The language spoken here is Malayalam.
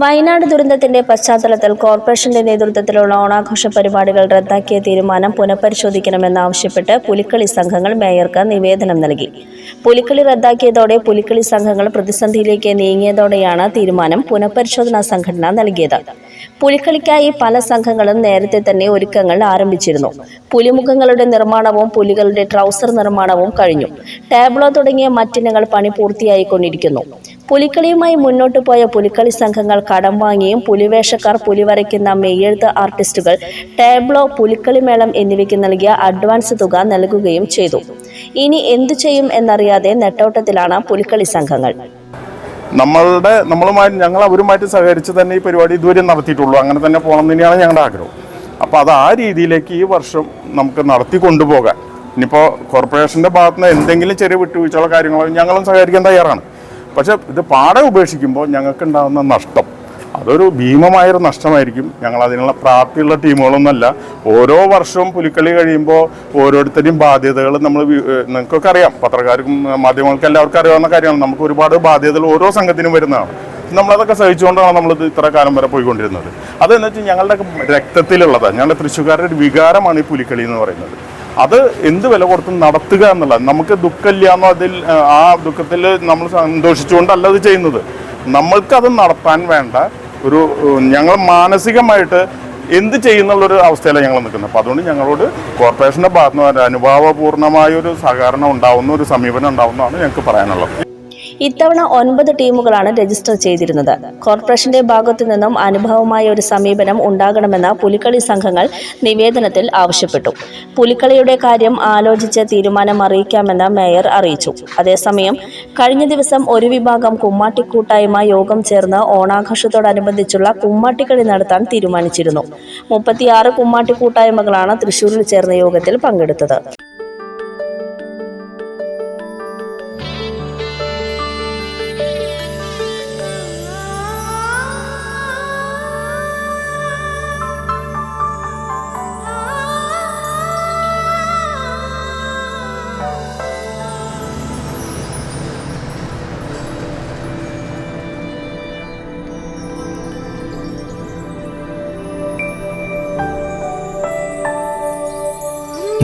വയനാട് ദുരന്തത്തിന്റെ പശ്ചാത്തലത്തിൽ കോർപ്പറേഷന്റെ നേതൃത്വത്തിലുള്ള ഓണാഘോഷ പരിപാടികൾ റദ്ദാക്കിയ തീരുമാനം പുനഃപരിശോധിക്കണമെന്നാവശ്യപ്പെട്ട് പുലിക്കളി സംഘങ്ങൾ മേയർക്ക് നിവേദനം നൽകി. പുലിക്കളി റദ്ദാക്കിയതോടെ പുലിക്കളി സംഘങ്ങൾ പ്രതിസന്ധിയിലേക്ക് നീങ്ങിയതോടെയാണ് തീരുമാനം പുനഃപരിശോധനാ സംഘടന നൽകിയത്. പുലിക്കളിക്കായി പല സംഘങ്ങളും നേരത്തെ തന്നെ ഒരുക്കങ്ങൾ ആരംഭിച്ചിരുന്നു. പുലിമുഖങ്ങളുടെ നിർമ്മാണവും പുലികളുടെ ട്രൗസർ നിർമ്മാണവും കഴിഞ്ഞു. ടാബ്ലോ തുടങ്ങിയ മറ്റിനങ്ങൾ പണി പൂർത്തിയായിക്കൊണ്ടിരിക്കുന്നു. പുലിക്കളിയുമായി മുന്നോട്ടു പോയ പുലിക്കളി സംഘങ്ങൾ കടം വാങ്ങിയും പുലിവേഷക്കാർ പുലിവരയ്ക്കുന്ന മെയ്യെഴുത്ത് ആർട്ടിസ്റ്റുകൾ ടേബ്ലോ പുലിക്കളി മേളം എന്നിവയ്ക്ക് നൽകിയ അഡ്വാൻസ് തുക നൽകുകയും ചെയ്തു. ഇനി എന്തു ചെയ്യും എന്നറിയാതെ നെട്ടോട്ടത്തിലാണ് പുലിക്കളി സംഘങ്ങൾ. നമ്മളുടെ നമ്മളുമായി ഞങ്ങൾ അവരുമായിട്ട് സഹകരിച്ച് തന്നെ ഈ പരിപാടി ഇതുവരെ നടത്തിയിട്ടുള്ളൂ. അങ്ങനെ തന്നെ പോകണം തന്നെയാണ് ഞങ്ങളുടെ ആഗ്രഹം. അപ്പോൾ അത് ആ രീതിയിലേക്ക് ഈ വർഷം നമുക്ക് നടത്തി കൊണ്ടുപോകാൻ. ഇനിയിപ്പോൾ കോർപ്പറേഷന്റെ ഭാഗത്തുനിന്ന് എന്തെങ്കിലും ചെറിയ വിട്ടുവീഴ്ചകളോ കാര്യങ്ങളോ ഞങ്ങളും സഹകരിക്കാൻ തയ്യാറാണ്. പക്ഷേ ഇത് പാടെ ഉപേക്ഷിക്കുമ്പോൾ ഞങ്ങൾക്കുണ്ടാകുന്ന നഷ്ടം. അതൊരു ഭീമമായൊരു നഷ്ടമായിരിക്കും. ഞങ്ങൾ അതിനുള്ള പ്രാപ്തിയുള്ള ടീമുകളൊന്നുമല്ല. ഓരോ വർഷവും പുലിക്കളി കഴിയുമ്പോൾ ഓരോരുത്തരുടെയും ബാധ്യതകൾ നമ്മൾ നിങ്ങൾക്കൊക്കെ അറിയാം. പത്രക്കാർക്കും മാധ്യമങ്ങൾക്ക് എല്ലാവർക്കും അറിയാവുന്ന കാര്യമാണ്. നമുക്ക് ഒരുപാട് ബാധ്യതകൾ ഓരോ സംഘത്തിനും വരുന്നതാണ്. നമ്മളതൊക്കെ സഹിച്ചുകൊണ്ടാണ് നമ്മൾ ഇത്ര കാലം വരെ പോയിക്കൊണ്ടിരുന്നത്. അതെന്ന് വെച്ചാൽ ഞങ്ങളുടെ രക്തത്തിലുള്ളതാണ് ഞങ്ങളുടെ തൃശ്ശൂർക്കാരുടെ ഒരു വികാരമാണ് ഈ പുലിക്കളി എന്ന് പറയുന്നത്. അത് എന്ത് വില കൊടുത്തും നടത്തുക എന്നുള്ളത്? നമുക്ക് ദുഃഖമില്ലാന്നോ അതിൽ ആ ദുഃഖത്തിൽ നമ്മൾ സന്തോഷിച്ചുകൊണ്ടല്ല അത് ചെയ്യുന്നത്. നമ്മൾക്കത് നടത്താൻ വേണ്ട ഒരു ഞങ്ങൾ മാനസികമായിട്ട് എന്ത് ചെയ്യുന്നുള്ളൊരു അവസ്ഥയിലാണ് ഞങ്ങൾ നിൽക്കുന്നത്. അപ്പോൾ അതുകൊണ്ട് ഞങ്ങളോട് കോർപ്പറേഷന്റെ ഭാഗത്തുനിന്ന് അനുഭാവപൂർണമായ ഒരു സഹകരണം ഉണ്ടാവുന്ന ഒരു സമീപനം ഉണ്ടാവുന്നതാണ് ഞങ്ങൾക്ക് പറയാനുള്ളത്. ഇത്തവണ ഒൻപത് ടീമുകളാണ് രജിസ്റ്റർ ചെയ്തിരുന്നത്. കോർപ്പറേഷന്റെ ഭാഗത്തു നിന്നും അനുഭവമായ ഒരു സമീപനം ഉണ്ടാകണമെന്ന് പുലിക്കളി സംഘങ്ങൾ നിവേദനത്തിൽ ആവശ്യപ്പെട്ടു. പുലിക്കളിയുടെ കാര്യം ആലോചിച്ച് തീരുമാനം അറിയിക്കാമെന്ന് മേയർ അറിയിച്ചു. അതേസമയം കഴിഞ്ഞ ദിവസം ഒരു വിഭാഗം കുമ്മാട്ടി കൂട്ടായ്മ യോഗം ചേർന്ന് ഓണാഘോഷത്തോടനുബന്ധിച്ചുള്ള കുമ്മാട്ടിക്കളി നടത്താൻ തീരുമാനിച്ചിരുന്നു. മുപ്പത്തിയാറ് കുമ്മാട്ടി കൂട്ടായ്മകളാണ് തൃശൂരിൽ ചേർന്ന യോഗത്തിൽ പങ്കെടുത്തത്.